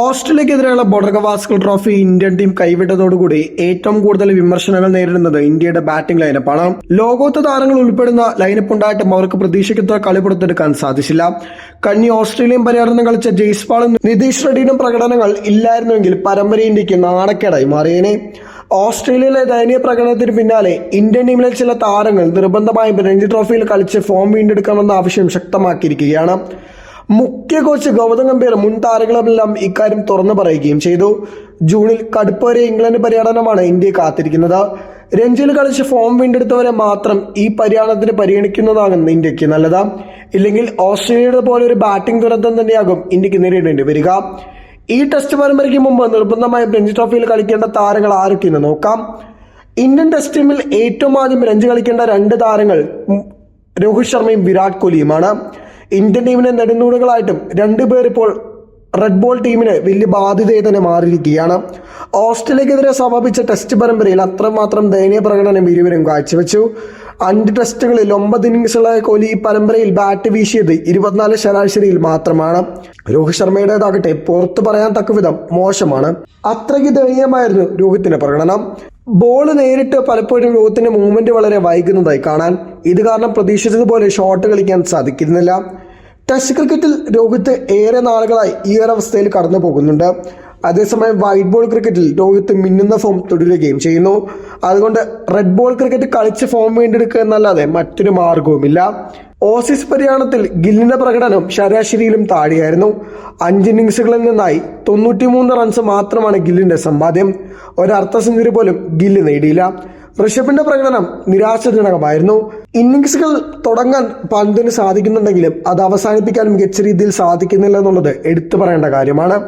ഓസ്ട്രേലിയക്കെതിരെയുള്ള Border Gavaskar trophy Indian team കൈവിട്ടതോടുകൂടി ഏറ്റവും കൂടുതൽ വിമർശനങ്ങൾ നേരിടുന്നത് ഇന്ത്യയുടെ ബാറ്റിംഗ് ലൈനപ്പാണ്. ലോകോത്ത താരങ്ങൾ ഉൾപ്പെടുന്ന ലൈനപ്പ് ഉണ്ടായിട്ടും അവർക്ക് പ്രതീക്ഷിക്കുന്ന കളി പുറത്തെടുക്കാൻ സാധിച്ചില്ല. കഴിഞ്ഞ ഓസ്ട്രേലിയൻ പര്യടനം കളിച്ച ജയ്സ്പാളും നിതീഷ് റെഡ്ഡിയുടെ പ്രകടനങ്ങൾ ഇല്ലായിരുന്നുവെങ്കിൽ പരമ്പര ഇന്ത്യയ്ക്ക് നാണക്കേടായി മാറിയേനെ. ഓസ്ട്രേലിയയിലെ ദയനീയ പ്രകടനത്തിന് പിന്നാലെ ഇന്ത്യൻ ടീമിലെ ചില താരങ്ങൾ നിർബന്ധമായും രഞ്ജി ട്രോഫിയിൽ കളിച്ച് ഫോം വീണ്ടെടുക്കണമെന്ന ആവശ്യം ശക്തമാക്കിയിരിക്കുകയാണ്. മുഖ്യ കോച്ച് ഗൗതം ഗംഭീർ മുൻ താരങ്ങളുമെല്ലാം ഇക്കാര്യം തുറന്നു പറയുകയും ചെയ്തു. ജൂണിൽ കടുപ്പ് വരെ ഇംഗ്ലണ്ട് പര്യടനമാണ് ഇന്ത്യ കാത്തിരിക്കുന്നത്. രഞ്ജിയിൽ കളിച്ച് ഫോം വീണ്ടെടുത്തവരെ മാത്രം ഈ പര്യടനത്തിന് പരിഗണിക്കുന്നതാകും ഇന്ത്യയ്ക്ക് നല്ലത്. ഇല്ലെങ്കിൽ ഓസ്ട്രേലിയയുടെ പോലെ ഒരു ബാറ്റിംഗ് ദുരന്തം തന്നെയാകും ഇന്ത്യയ്ക്ക് നേരിടേണ്ടി വരിക. ഈ ടെസ്റ്റ് പരമ്പരയ്ക്ക് മുമ്പ് നിർബന്ധമായും രഞ്ജി ട്രോഫിയിൽ കളിക്കേണ്ട താരങ്ങൾ ആരൊക്കെയെന്ന് നോക്കാം. ഇന്ത്യൻ ടെസ്റ്റ് ടീമിൽ ഏറ്റവും ആദ്യം രഞ്ജി കളിക്കേണ്ട രണ്ട് താരങ്ങൾ രോഹിത് ശർമ്മയും വിരാട് കോഹ്ലിയുമാണ്. ഇന്ത്യൻ ടീമിനെ നെടുന്നൂടുകളായിട്ടും രണ്ടുപേർ ഇപ്പോൾ റെഡ് ബോൾ ടീമിന് വലിയ ബാധ്യതയെ തന്നെ മാറിയിരിക്കുകയാണ്. ഓസ്ട്രേലിയക്കെതിരെ സമാപിച്ച ടെസ്റ്റ് പരമ്പരയിൽ അത്രമാത്രം ദയനീയ പ്രകടനം ഇരുവരും കാഴ്ചവെച്ചു. അഞ്ച് ടെസ്റ്റുകളിൽ ഒമ്പത് ഇന്നിംഗ്സുകളായ കോഹ്ലി ഈ പരമ്പരയിൽ ബാറ്റ് വീശിയത് ഇരുപത്തിനാല് ശരാശരിയിൽ മാത്രമാണ്. രോഹിത് ശർമ്മയുടേതാകട്ടെ പുറത്തു പറയാൻ തക്കവിധം മോശമാണ്. അത്രയ്ക്ക് ദയനീയമായിരുന്നു രോഹിത്തിന്റെ പ്രകടനം. ബോൾ നേരിട്ട് പലപ്പോഴും രോഹിത്തിന്റെ മൂവ്മെന്റ് വളരെ വൈകുന്നതായി കാണാൻ. ഇത് കാരണം പ്രതീക്ഷിച്ചതുപോലെ ഷോട്ട് കളിക്കാൻ സാധിക്കുന്നില്ല. ടെസ്റ്റ് ക്രിക്കറ്റിൽ രോഹിത് ഏറെ നാളുകളായി ഈ ഒരു അവസ്ഥയിൽ കടന്നു പോകുന്നുണ്ട്. അതേസമയം വൈറ്റ് ബോൾ ക്രിക്കറ്റിൽ രോഹിത് മിന്നുന്ന ഫോം തുടരുകയും ചെയ്യുന്നു. അതുകൊണ്ട് റെഡ് ബോൾ ക്രിക്കറ്റ് കളിച്ച് ഫോം വീണ്ടെടുക്കുക എന്നല്ലാതെ മറ്റൊരു മാർഗവുമില്ല. ഓസീസ് പര്യടനത്തിൽ ഗില്ലിന്റെ പ്രകടനം ശരാശരിയിലും താഴെയായിരുന്നു. അഞ്ച് ഇന്നിങ്സുകളിൽ നിന്നായി തൊണ്ണൂറ്റിമൂന്ന് റൺസ് മാത്രമാണ് ഗില്ലിന്റെ സമ്പാദ്യം. ഒരർദ്ധ സെഞ്ചുറി പോലും ഗില്ല് നേടിയില്ല. ഋഷഭിന്റെ പ്രകടനം നിരാശാജനകമായിരുന്നു. ഇന്നിങ്സുകൾ തുടങ്ങാൻ പന്തിന് സാധിക്കുന്നുണ്ടെങ്കിലും അത് അവസാനിപ്പിക്കാൻ മികച്ച രീതിയിൽ സാധിക്കുന്നില്ല എന്നുള്ളത് എടുത്തു പറയേണ്ട കാര്യമാണ്.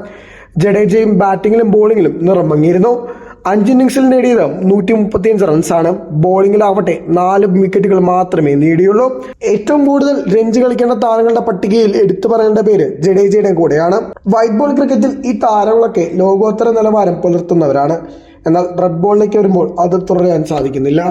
ജഡേജയും ബാറ്റിങ്ങിലും ബോളിങ്ങിലും നിറമങ്ങിയിരുന്നു അഞ്ച് ഇന്നിങ്സിൽ നേടിയത് നൂറ്റി മുപ്പത്തിയഞ്ച് റൺസാണ്. ബോളിംഗിലാവട്ടെ നാല് വിക്കറ്റുകൾ മാത്രമേ നേടിയുള്ളൂ. ഏറ്റവും കൂടുതൽ രഞ്ജ് കളിക്കേണ്ട താരങ്ങളുടെ പട്ടികയിൽ എടുത്തു പറയേണ്ട പേര് ജഡേജയുടെ കൂടെയാണ്. വൈറ്റ് ബോൾ ക്രിക്കറ്റിൽ ഈ താരങ്ങളൊക്കെ ലോകോത്തര നിലവാരം പുലർത്തുന്നവരാണ്. എന്നാൽ റെഡ് ബോളിലേക്ക് വരുമ്പോൾ അത് തുടരാൻ സാധിക്കുന്നില്ല.